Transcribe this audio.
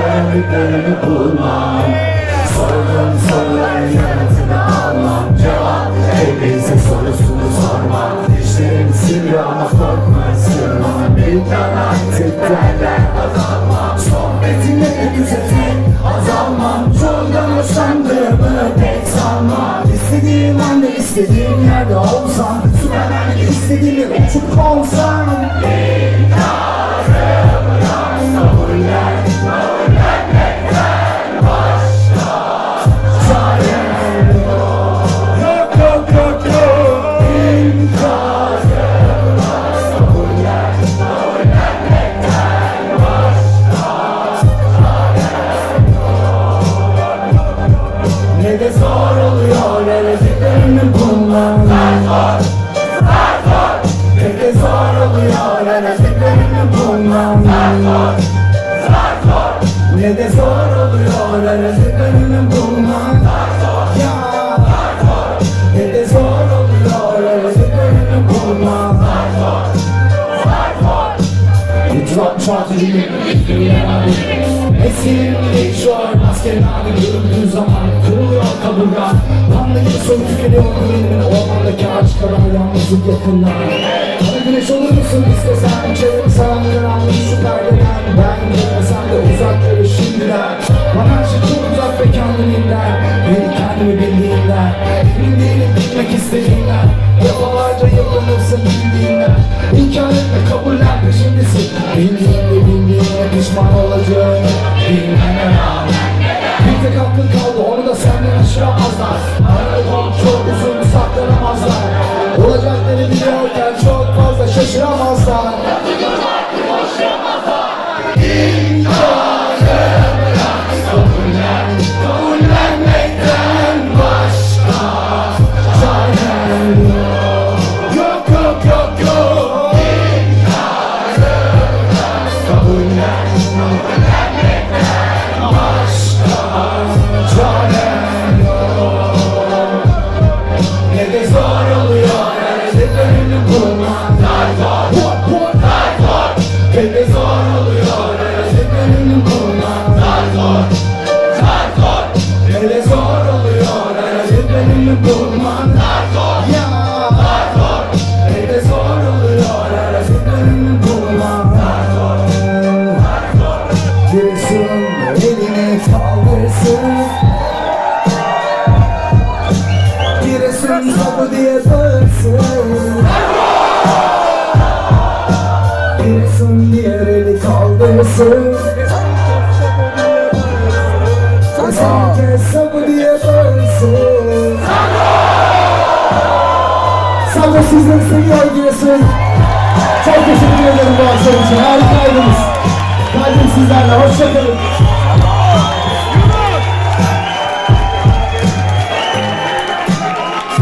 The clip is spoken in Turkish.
Yandıklarını bulmam Sorduğum soruların yanıtını almam Cevap hepinize sorusunu sormam Dişlerim sivri ama korkma ısırmam Bilden artık azalmam Sohbetinle de düzetek azalmam Çoğundan hoşlandığımı pek sanmam İstediğim anda istediğim yerde olsam Süpermen istediğimi uçup olsam zor oluyor aradiklerini bulmam Ne de zor oluyor aradiklerini bulmam Ya Ne de zor oluyor aradiklerini bulmam 366 gün Eskinin değişiyor Maskelerde görüldüğü zaman. Kırılıyor kaburga. Panda gibi soğuk tükeniyor Güvenimin ormandaki ağaç kadar Yalnızlık yakınlar Kara güneş olur musun istesen? Çevremi saranlar almış şu perdeden Ben görmesem de uzakları şimdiden Olacakları biliyorken çok fazla şaşıramazlar Birisinin elini kaldırsın Giresun kapı diye bağırsın Giresun diğer eli kaldırsın. Sen kes diye bağırsın Sabah sizleri seviyor Giresun Çok teşekkür ederim bu akşam için. Harikaydınız Kalbim sizlerle. Hoşçakalın